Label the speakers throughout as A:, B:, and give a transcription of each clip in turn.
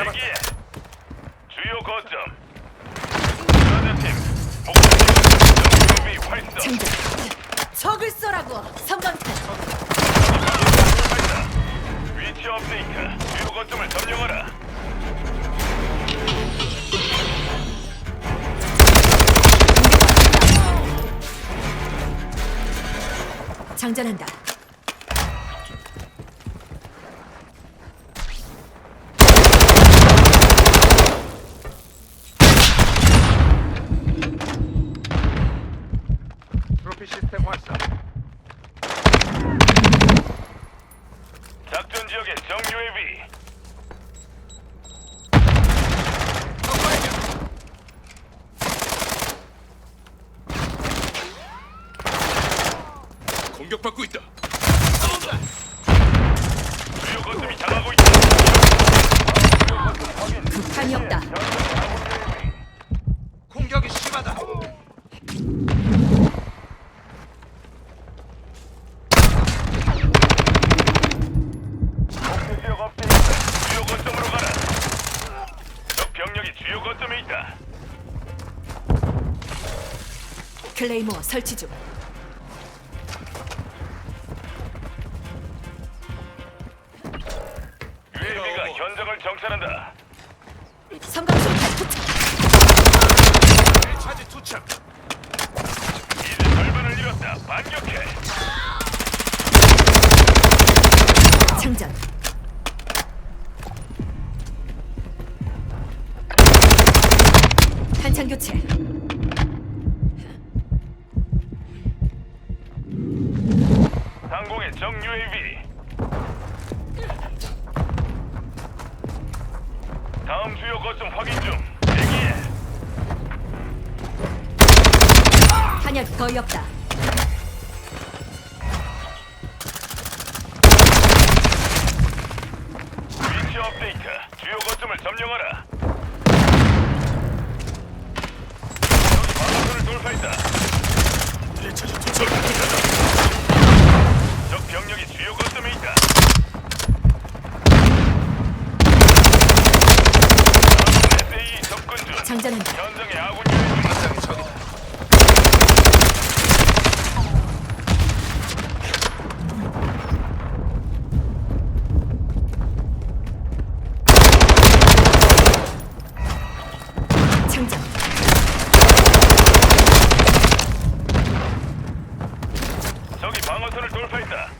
A: 잡았다.
B: 대기해. 주요 거점. 활성.
C: 장전. 적을 쏘라고. 선방탄.
B: 위치 업데이트. 주요 거점을 점령하라.
C: 장전한다.
B: 작전 지역의 정 UAV.
A: 공격받고 있다.
B: 주요 거점이 당하고 있다.
C: 북한이 없다. 클레이모어 설치 중.
B: UAV가 현장을 정찰한다.
C: 섬광술탄 투척.
A: 1차지 투착.
B: 이제 절반을 잃었다. 반격해.
C: 장전. 한창 교체.
B: 정 UAV. 다음 주요 거점 확인 중. 대기해.
C: 한약 거의 없다.
B: 위치 업데이트. 주요 거점을 점령하라. 여기 방어선을 돌파했다.
A: 1차지 투착.
B: 적 병력이 주요 거점에 있다. SAE 접근 중.
C: 장전한다.
B: 현장에 아군 유닛
A: 현장의 적이다.
C: 장전.
B: 적이 방어선을 돌파했다.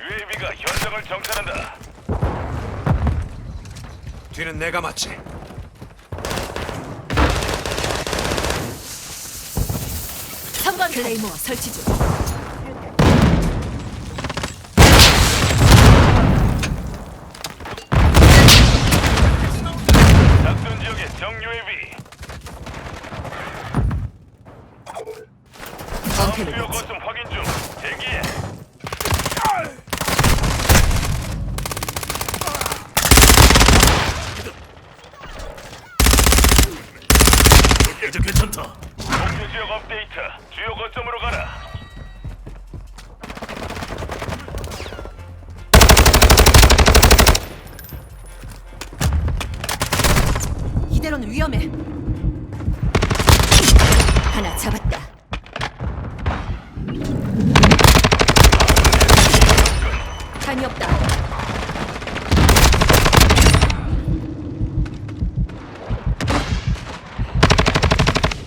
B: UAV가 현장을 정찰한다.
A: 뒤는 내가 맞지.
C: 선방 클레이모어 설치 중.
B: 작전 지역의 정 UAV. 다음
C: 엄폐를
B: 주요
C: 같이.
B: 거점 확인 중. 대기해.
A: 이제 괜찮다.
B: 목표 지역 업데이트. 주요 거점으로 가라.
C: 이대로는 위험해. 하나 잡았다. 탄이 없다.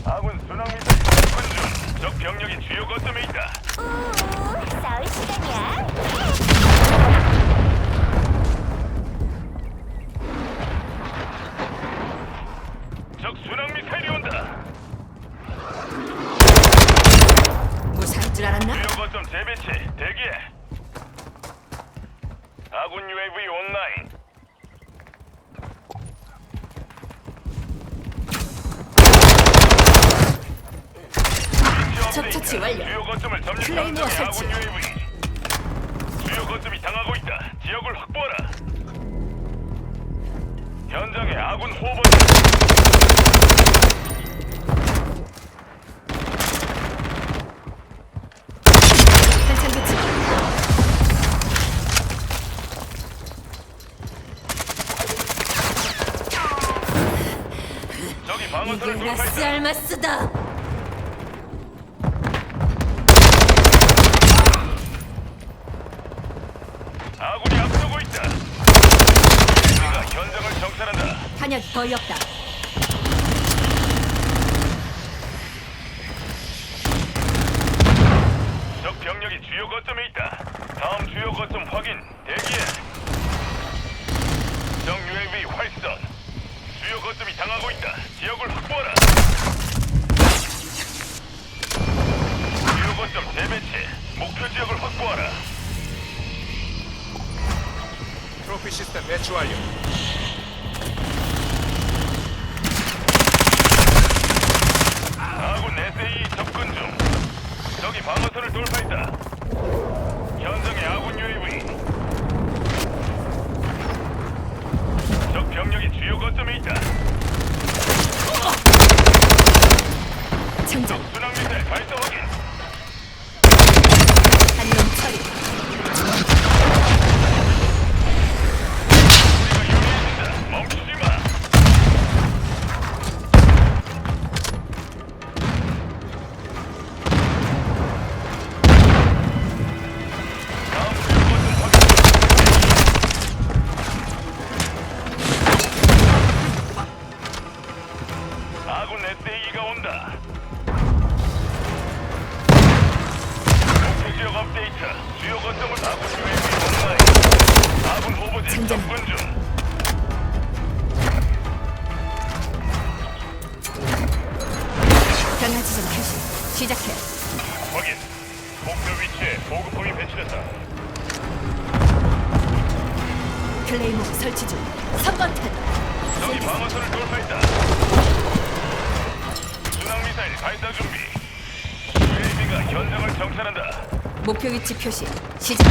B: 아군 순항 미사일 접근 중. 적 병력이 주요 거점에 있다.
D: 오, 싸울 시간이야.
B: 적 순항 미사일이 온다.
C: 줄 알았나?
B: 주요 거점 재배치 대기해. 아군 UAV 온라인. 위치
C: 적
B: 업데이트.
C: 처치 완료.
B: 주요 거점을 점령
C: 클레이모어
B: 현장의 아군. UAV. 주요 거점이 당하고 있다. 지역을 확보하라. 현장에 아군 호버.
C: 한창 교체.
B: 저기 돌파했다.
C: 라스알마스다.
B: 아군이 앞서고 있다. 우리가 현장을 정찰한다.
C: 한약 거의 없다.
B: 적 병력이 주요 거점에 있다. 다음 주요 거점 확인. 대기해. 적 UAV 활성. 주요 거점이 당하고 있다. 지역을 확보하라. 주요 거점 재배치. 목표 지역을 확보하라.
A: 트로피 시스템 배치 완료.
B: 아군 SAE 접근 중. 적이 방어선을 돌파했다. 현장의 아군 UAV. 적 병력이 주요 거점에 있다.
C: 장전. 한명 처리.
B: 거점 확인. 아군 SAE가 온다.
C: 장전. 강화 지점 표시. 시작해.
B: 확인. 목표 위치에 보급품이 배치됐다.
C: 클레이모 설치 중. 3번 탄.
B: 적이 방어선을 돌파했다. 순항 미사일 발사 준비. UAV가 현장을 정찰한다.
C: 목표 위치 표시 시작.